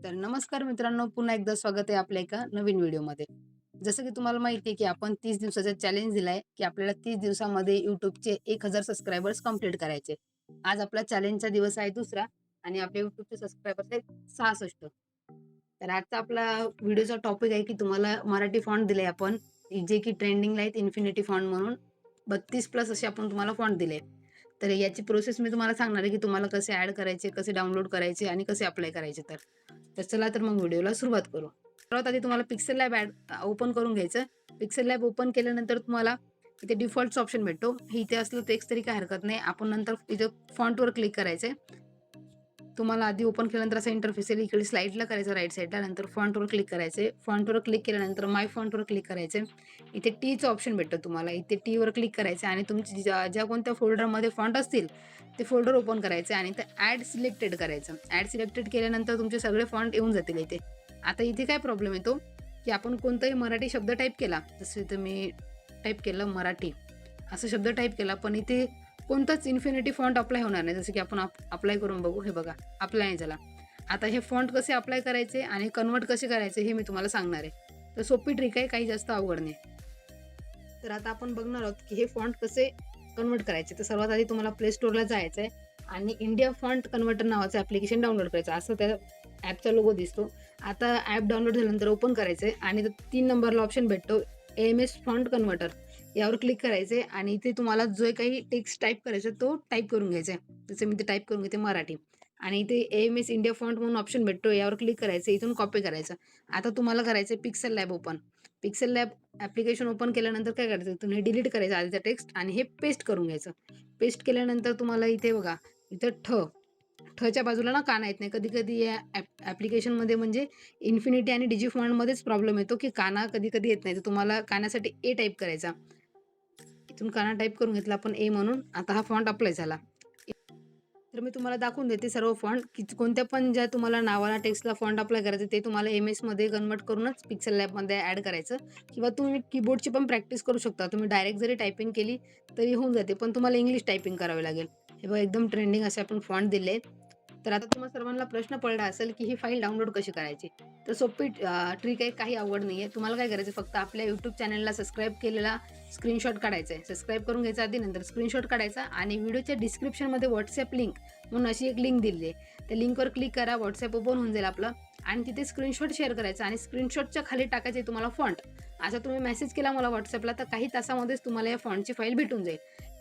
तर नमस्कार मित्रांनो पुन्हा एकदा स्वागत आहे आपल्या एका नवीन व्हिडिओमध्ये. जसं की तुम्हाला माहिती आहे की आपण तीस दिवसाचा चॅलेंज दिलाय की आपल्याला तीस दिवसामध्ये युट्यूबचे एक हजार सबस्क्रायबर्स कंप्लीट करायचे. आज आपला चॅलेंजचा दिवस आहे दुसरा आणि आपल्या युट्यूबचे सबस्क्रायबर्स आहेत सहासष्ट. तर आजचा आपला व्हिडिओचा टॉपिक आहे की तुम्हाला मराठी फॉन्ट दिले आपण जे की ट्रेंडिंगला आहेत इन्फिनिटी फॉन्ट म्हणून. बत्तीस प्लस असे आपण तुम्हाला फॉन्ट दिले तर याची प्रोसेस मी तुम्हाला सांगणार आहे की तुम्हाला कसे ॲड करायचे कसे डाउनलोड करायचे आणि कसे अप्लाय करायचे तर. तर चला तर मग व्हिडिओला सुरुवात करू. सर्वात आधी तुम्हाला पिक्सेल लॅब ॲड ओपन करून घ्यायचं. पिक्सेल लॅब ओपन केल्यानंतर तुम्हाला इथे डिफॉल्टचं ऑप्शन भेटतो. हे इथे असलं टेक्स्ट तरी काय हरकत नाही. आपण नंतर इथे फॉन्टवर क्लिक करायचं तुम्हाला आधी ओपन केल्यानंतर असं इंटरफेस येईल इकडे स्लाईडला करायचं राईट साईडला नंतर फॉन्टवर क्लिक करायचे फॉन्टवर क्लिक केल्यानंतर माय फॉन्टवर क्लिक करायचे इथे टीचं ऑप्शन भेटतं तुम्हाला. इथे टीवर क्लिक करायचं आणि तुमची ज्या ज्या कोणत्या फोल्डरमध्ये फॉन्ट असतील ते फोल्डर ओपन करायचे आणि ते ॲड सिलेक्टेड करायचं. ॲड सिलेक्टेड केल्यानंतर तुमचे सगळे फॉन्ट येऊन जातील इथे. आता इथे काय प्रॉब्लेम येतो? की आपण कोणताही मराठी शब्द टाईप केला जसं इथं मी टाईप केलं मराठी असं शब्द टाईप केला पण इथे कोणताच इन्फिनिटी फॉन्ट अप्लाय होणार नाही. जसं की आपण अप्लाय करून बघू हे बघा अप्लाय नाही झाला आता हे फॉन्ट कसे अप्लाय करायचे आणि कन्वर्ट कसे करायचे हे मी तुम्हाला सांगणार आहे. तर सोपी ट्रिक आहे काही जास्त अवघड नाही. तर आता आपण बघणार आहोत की हे फॉन्ट कसे कन्वर्ट करायचे. तर सर्वात आधी तुम्हाला प्ले स्टोअरला जायचं आहे आणि इंडिया फॉन्ट कन्वर्टर नावाचं ॲप्लिकेशन डाउनलोड करायचं. असं त्या ॲपचा लोगो दिसतो. आता ॲप डाउनलोड झाल्यानंतर ओपन करायचं आहे आणि तीन नंबरला ऑप्शन भेटतो. A M S font converter यावर क्लिक करायचे आणि इथे तुम्हाला जो काही टेक्स्ट टाईप करायचा तो टाईप करून घ्यायचा आहे. जसं मी ते टाईप करून घेते मराठी. आणि इथे A M S India font म्हणून ऑप्शन भेटतो. यावर क्लिक करायचं इथून कॉपी करायचं. आता तुम्हाला करायचं आहे pixel lab open pixel lab application open केल्यानंतर काय करायचं? तुम्ही डिलीट करायचं आधीचा टेक्स्ट आणि हे पेस्ट करून घ्यायचं. पेस्ट केल्यानंतर तुम्हाला इथे बघा इथं ठ. ठच्या बाजूला ना काना येत नाही. कधी कधी या ॲप ॲप्लिकेशनमध्ये म्हणजे इन्फिनिटी आणि डिजी फॉन्टमध्येच प्रॉब्लेम येतो की काना कधी कधी येत नाही. तर तुम्हाला कानासाठी ए टाईप करायचा. इथून काना टाईप करून घेतला आपण ए म्हणून. आता हा फॉन्ट अप्लाय झाला. तर मी तुम्हाला दाखवून देते सर्व फॉन्ट की कोणत्या पण ज्या तुम्हाला नावाला टेक्स्टला फॉन्ट अप्लाय करायचं ते तुम्हाला एम एसमध्ये कन्वर्ट करूनच पिक्सल लॅबमध्ये ॲड करायचं. किंवा तुम्ही कीबोर्डची पण प्रॅक्टिस करू शकता. तुम्ही डायरेक्ट जरी टायपिंग केली तरी होऊन जाते. पण तुम्हाला इंग्लिश टायपिंग करावी लागेल. हे बघा एकदम ट्रेंडिंग असे आपण फॉन्ट दिले आहेत तर आता तुम्हाला सर्वांना प्रश्न पडला असेल की ही फाईल डाउनलोड कशी करायची? तर सोपी ट्रिक आहे काही आवड नाही आहे तुम्हाला काय करायचं फक्त आपल्या यूट्यूब चॅनलला सबस्क्राईब केलेला स्क्रीनशॉट काढायचा आहे. सबस्क्राईब करून घ्यायचा आधी नंतर स्क्रीनशॉट काढायचा आणि व्हिडिओच्या डिस्क्रिप्शनमध्ये व्हॉट्सअप लिंक म्हणून अशी एक लिंक दिली आहे. त्या लिंकवर क्लिक करा व्हॉट्सअप ओपन होऊन जाईल आपलं आणि तिथे स्क्रीनशॉट शेअर करायचा आणि स्क्रीनशॉटच्या खाली टाकायचे तुम्हाला फॉन्ट असा तुम्ही मेसेज केला मला व्हॉट्सअपला तर काही तासामध्येच तुम्हाला या फॉन्टची फाईल भेटून जाईल.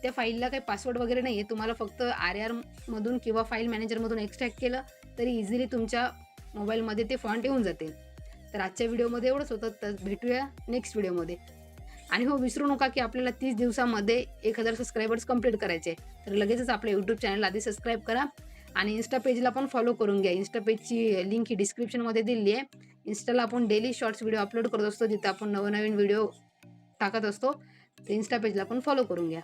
त्या फाईलला काही पासवर्ड वगैरे नाही आहे तुम्हाला फक्त आर आरमधून किंवा फाईल मॅनेजरमधून एक्स्ट्रॅक्ट केलं तरी इझिली तुमच्या मोबाईलमध्ये ते फॉन्ट येऊन जातील. तर आजच्या व्हिडिओमध्ये एवढंच होतं. तर भेटूया नेक्स्ट व्हिडिओमध्ये आणि हो विसरू नका की आपल्याला तीस दिवसामध्ये एक हजार सबस्क्रायबर्स कंप्लीट करायचे तर लगेचच आपल्या यूट्यूब चॅनल आधी सबस्क्राईब करा आणि इन्स्टा पेजला पण फॉलो करून घ्या. इन्स्टा पेजची लिंक ही डिस्क्रिप्शनमध्ये दिली आहे. इन्स्टाला आपण डेली शॉर्ट्स व्हिडिओ अपलोड करत असतो. जिथं आपण नवनवीन व्हिडिओ टाकत असतो तर इन्स्टा पेजला पण फॉलो करून घ्या.